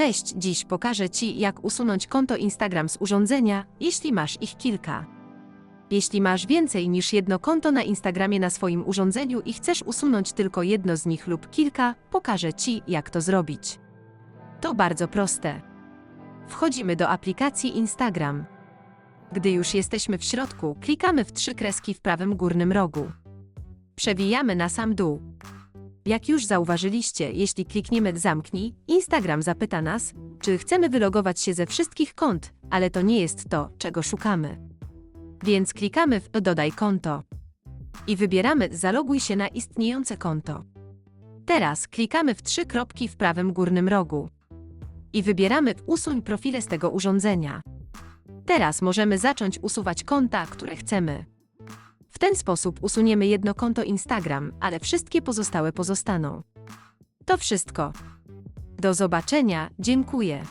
Cześć, dziś pokażę Ci, jak usunąć konto Instagram z urządzenia, jeśli masz ich kilka. Jeśli masz więcej niż jedno konto na Instagramie na swoim urządzeniu i chcesz usunąć tylko jedno z nich lub kilka, pokażę Ci, jak to zrobić. To bardzo proste. Wchodzimy do aplikacji Instagram. Gdy już jesteśmy w środku, klikamy w trzy kreski w prawym górnym rogu. Przewijamy na sam dół. Jak już zauważyliście, jeśli klikniemy Zamknij, Instagram zapyta nas, czy chcemy wylogować się ze wszystkich kont, ale to nie jest to, czego szukamy. Więc klikamy w Dodaj konto. I wybieramy Zaloguj się na istniejące konto. Teraz klikamy w trzy kropki w prawym górnym rogu. I wybieramy Usuń profile z tego urządzenia. Teraz możemy zacząć usuwać konta, które chcemy. W ten sposób usuniemy jedno konto Instagram, ale wszystkie pozostałe pozostaną. To wszystko. Do zobaczenia, dziękuję.